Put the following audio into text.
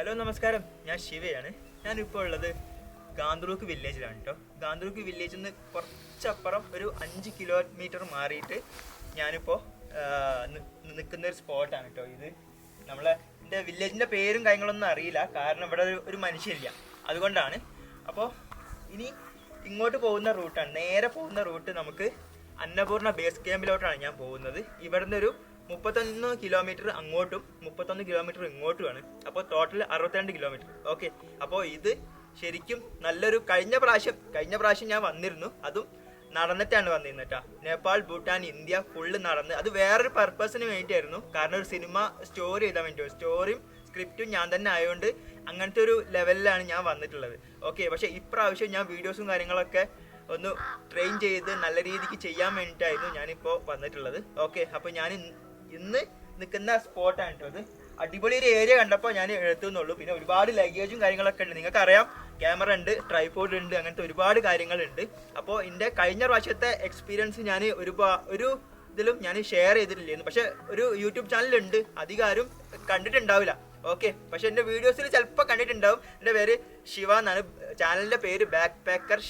Hello നമസ്കാരം. ഞാൻ ശിവയാണ്. ഞാനിപ്പോൾ ഉള്ളത് ഗാന്ധ്രൂക്ക് വില്ലേജിലാണ് കേട്ടോ ഗാന്ധ്രൂക്ക് വില്ലേജിൽ നിന്ന് കുറച്ചപ്പുറം ഒരു അഞ്ച് കിലോമീറ്റർ മാറിയിട്ട് ഞാനിപ്പോൾ നിൽക്കുന്ന ഒരു സ്പോട്ടാണ് കേട്ടോ ഇത്. നമ്മളെ എന്റെ വില്ലേജിന്റെ പേരും കാര്യങ്ങളൊന്നും അറിയില്ല. കാരണം ഇവിടെ ഒരു- മനുഷ്യരില്ല. അതുകൊണ്ടാണ്. അപ്പോൾ ഇനി ഇങ്ങോട്ട് പോകുന്ന റൂട്ടാണ്. നേരെ പോകുന്ന റൂട്ട് നമുക്ക് അന്നപൂർണ ബേസ് ക്യാമ്പിലോട്ടാണ് ഞാൻ പോകുന്നത്. ഇവിടുന്ന് ഒരു മുപ്പത്തൊന്ന് കിലോമീറ്റർ അങ്ങോട്ടും മുപ്പത്തൊന്ന് കിലോമീറ്റർ ഇങ്ങോട്ടുമാണ്. അപ്പോൾ ടോട്ടൽ അറുപത്തിരണ്ട് കിലോമീറ്റർ ഓക്കെ അപ്പോൾ ഇത് ശരിക്കും നല്ലൊരു കഴിഞ്ഞ പ്രാവശ്യം കഴിഞ്ഞ പ്രാവശ്യം ഞാൻ വന്നിരുന്നു. അതും നടന്നിട്ടാണ് വന്നിരുന്നത് കേട്ടോ നേപ്പാൾ ഭൂട്ടാൻ ഇന്ത്യ ഫുള്ള് നടന്ന്. അത് വേറൊരു പർപ്പസിന് വേണ്ടിയായിരുന്നു. കാരണം ഒരു സിനിമ സ്റ്റോറി എഴുതാൻ വേണ്ടി. സ്റ്റോറിയും സ്ക്രിപ്റ്റും ഞാൻ തന്നെ ആയതുകൊണ്ട് അങ്ങനത്തെ ഒരു ലെവലിലാണ് ഞാൻ വന്നിട്ടുള്ളത്. ഓക്കെ പക്ഷേ ഇപ്രാവശ്യം ഞാൻ വീഡിയോസും കാര്യങ്ങളൊക്കെ ഒന്ന് ട്രെയിൻ ചെയ്ത് നല്ല രീതിക്ക് ചെയ്യാൻ വേണ്ടിയിട്ടായിരുന്നു ഞാനിപ്പോൾ വന്നിട്ടുള്ളത്. ഓക്കെ അപ്പോൾ ഞാൻ ഇന്ന് നിൽക്കുന്ന സ്പോട്ടാണ് കേട്ടോ അത് അടിപൊളി ഒരു ഏരിയ കണ്ടപ്പോൾ ഞാൻ എഴുത്തുന്നുള്ളൂ പിന്നെ ഒരുപാട് ലഗേജും കാര്യങ്ങളൊക്കെ ഉണ്ട്. നിങ്ങൾക്ക് അറിയാം ക്യാമറ ഉണ്ട് ട്രൈപോഡ് ഉണ്ട് അങ്ങനത്തെ ഒരുപാട് കാര്യങ്ങളുണ്ട്. അപ്പോൾ എന്റെ കഴിഞ്ഞ പ്രാവശ്യത്തെ എക്സ്പീരിയൻസ് ഞാൻ ഒരുപാ ഒരു ഇതിലും ഞാൻ ഷെയർ ചെയ്തിട്ടില്ലായിരുന്നു. പക്ഷെ ഒരു യൂട്യൂബ് ചാനലുണ്ട് അധികം ആരും കണ്ടിട്ടുണ്ടാവില്ല. ഓക്കെ പക്ഷെ എന്റെ വീഡിയോസിൽ ചിലപ്പോൾ കണ്ടിട്ടുണ്ടാവും. എന്റെ പേര് ശിവ എന്നാണ്. ചാനലിന്റെ പേര് ബാക്ക് പാക്കർ